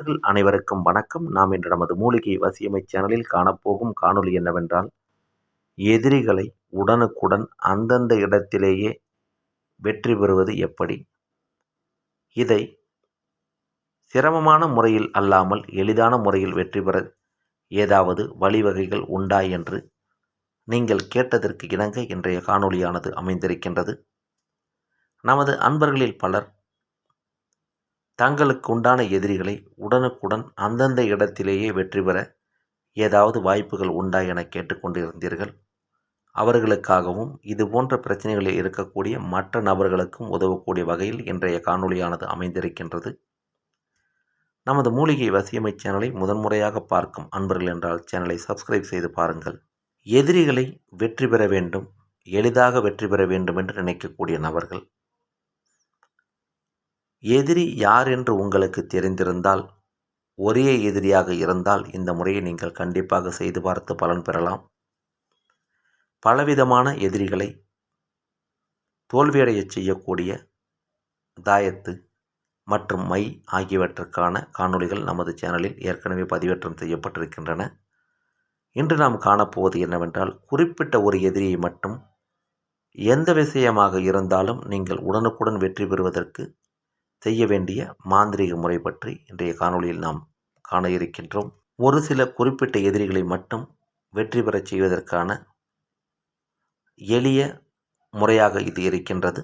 நண்பர்கள் அனைவருக்கும் வணக்கம். நாம் இன்று நமது மூலிகை வசியமை சேனலில் காணப்போகும் காணொளி என்னவென்றால் எதிரிகளை உடனுக்குடன் அந்தந்த இடத்திலேயே வெற்றி பெறுவது எப்படி? இதை சிரமமான முறையில் அல்லாமல் எளிதான முறையில் வெற்றி பெற ஏதாவது வழிவகைகள் உண்டா என்று நீங்கள் கேட்டதற்கு இணங்க இன்றைய காணொளியானது அமைந்திருக்கின்றது. நமது அன்பர்களில் பலர் தங்களுக்கு உண்டான எதிரிகளை உடனுக்குடன் அந்தந்த இடத்திலேயே வெற்றி பெற ஏதாவது வாய்ப்புகள் உண்டா என கேட்டுக்கொண்டிருந்தீர்கள். அவர்களுக்காகவும் இது போன்ற பிரச்சனைகளில் இருக்கக்கூடிய மற்ற நபர்களுக்கும் உதவக்கூடிய வகையில் இன்றைய காணொளியானது அமைந்திருக்கின்றது. நமது மூலிகை வசியமை சேனலை முதன்முறையாக பார்க்கும் அன்பர்கள் என்றால் சேனலை சப்ஸ்கிரைப் செய்து பாருங்கள். எதிரிகளை வெற்றி பெற வேண்டும் எளிதாக வெற்றி பெற வேண்டும் என்று நினைக்கக்கூடிய நபர்கள் எதிரி யார் என்று உங்களுக்கு தெரிந்திருந்தால் ஒரே எதிரியாக இருந்தால் இந்த முறையை நீங்கள் கண்டிப்பாக செய்து பார்த்து பலன் பெறலாம். பலவிதமான எதிரிகளை தோல்வியடையச் செய்யக்கூடிய தாயத்து மற்றும் மை ஆகியவற்றுக்கான காணொளிகள் நமது சேனலில் ஏற்கனவே பதிவேற்றம் செய்யப்பட்டிருக்கின்றன. இன்று நாம் காணப்போவது என்னவென்றால் குறிப்பிட்ட ஒரு எதிரியை மட்டும் எந்த விஷயமாக இருந்தாலும் நீங்கள் உடனுக்குடன் வெற்றி பெறுவதற்கு செய்ய வேண்டிய மாந்திரீக முறை பற்றி இன்றைய காணொளியில் நாம் காண இருக்கின்றோம். ஒரு சில குறிப்பிட்ட எதிரிகளை மட்டும் வெற்றி பெறச் செய்வதற்கான எளிய முறையாக இது இருக்கின்றது.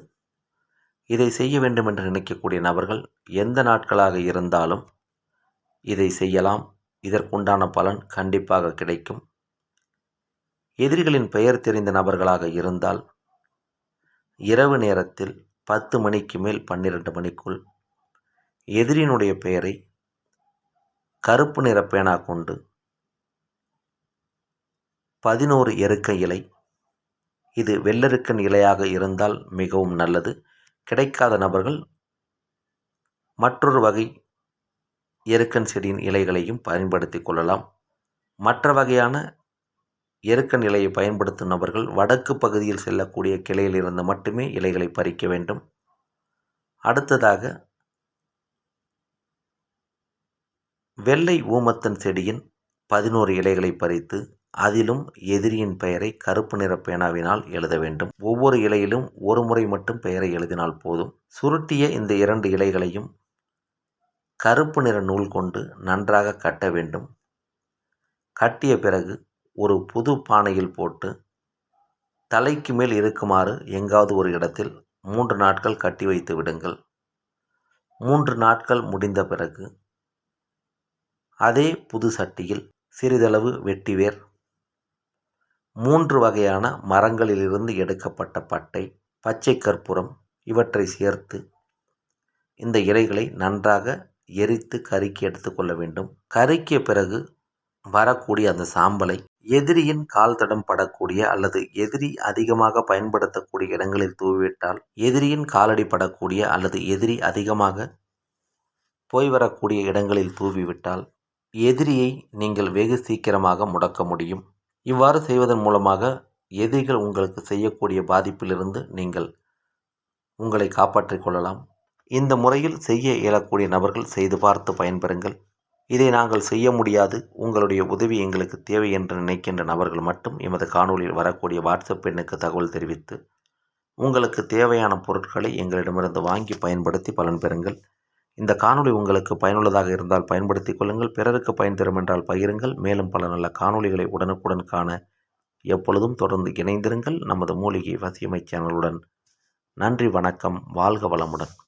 இதை செய்ய வேண்டும் என்று நினைக்கக்கூடிய நபர்கள் எந்த நாட்களாக இருந்தாலும் இதை செய்யலாம். இதற்குண்டான பலன் கண்டிப்பாக கிடைக்கும். எதிரிகளின் பெயர் தெரிந்த நபர்களாக இருந்தால் இரவு நேரத்தில் பத்து மணிக்கு மேல் பன்னிரெண்டு மணிக்குள் எதிரியினுடைய பெயரை கருப்பு நிற பேனா கொண்டு பதினோரு எருக்க இலை. இது வெள்ளெருக்கன் இலையாக இருந்தால் மிகவும் நல்லது. கிடைக்காத நபர்கள் மற்றொரு வகை எருக்கன் செடியின் இலைகளையும் பயன்படுத்தி கொள்ளலாம். மற்ற வகையான எருக்கன் இலையை பயன்படுத்தும் நபர்கள் வடக்கு பகுதியில் செல்லக்கூடிய கிளையில் இருந்து மட்டுமே இலைகளை பறிக்க வேண்டும். அடுத்ததாக வெள்ளை ஊமத்தன் செடியின் பதினோரு இலைகளை பறித்து அதிலும் எதிரியின் பெயரை கருப்பு நிற பேனாவினால் எழுத வேண்டும். ஒவ்வொரு இலையிலும் ஒரு முறை மட்டும் பெயரை எழுதினால் போதும். சுருட்டிய இந்த இரண்டு இலைகளையும் கருப்பு நிற நூல் கொண்டு நன்றாக கட்ட வேண்டும். கட்டிய பிறகு ஒரு புது பானையில் போட்டு தலைக்கு மேல் இருக்குமாறு எங்காவது ஒரு இடத்தில் மூன்று நாட்கள் கட்டி வைத்து விடுங்கள். மூன்று நாட்கள் முடிந்த பிறகு அதே புது சட்டியில் சிறிதளவு வெட்டிவேர் மூன்று வகையான மரங்களிலிருந்து எடுக்கப்பட்ட பட்டை பச்சை கற்பூரம் இவற்றை சேர்த்து இந்த இலைகளை நன்றாக எரித்து கருக்கி எடுத்துக்கொள்ள வேண்டும். கருக்கிய பிறகு வரக்கூடிய அந்த சாம்பலை எதிரியின் கால் தடம் படக்கூடிய அல்லது எதிரி அதிகமாக பயன்படுத்தக்கூடிய இடங்களில் தூவிவிட்டால் எதிரியின் காலடி படக்கூடிய அல்லது எதிரி அதிகமாக போய் வரக்கூடிய இடங்களில் தூவிவிட்டால் எதிரியை நீங்கள் வெகு சீக்கிரமாக முடக்க முடியும். இவ்வாறு செய்வதன் மூலமாக எதிரிகள் உங்களுக்கு செய்யக்கூடிய பாதிப்பிலிருந்து நீங்கள் உங்களை காப்பாற்றிக் கொள்ளலாம். இந்த முறையில் செய்ய இயலக்கூடிய நபர்கள் செய்து பார்த்து பயன்பெறுங்கள். இதை நாங்கள் செய்ய முடியாது. உங்களுடைய உதவி எங்களுக்கு தேவை என்று நினைக்கின்ற நபர்கள் மட்டும் எமது காணொலியில் வரக்கூடிய வாட்ஸ்அப் எண்ணுக்கு தகவல் தெரிவித்து உங்களுக்கு தேவையான பொருட்களை எங்களிடமிருந்து வாங்கி பயன்படுத்தி பலன் பெறுங்கள். இந்த காணொளி உங்களுக்கு பயனுள்ளதாக இருந்தால் பயன்படுத்திக் கொள்ளுங்கள். பிறருக்கு பயன் தரும் என்றால் பகிருங்கள். மேலும் பல நல்ல காணொளிகளை உடனுக்குடன் காண எப்பொழுதும் தொடர்ந்து இணைந்திருங்கள். நமது மூலிகை வசியமை சேனலுடன் நன்றி வணக்கம். வாழ்க வளமுடன்.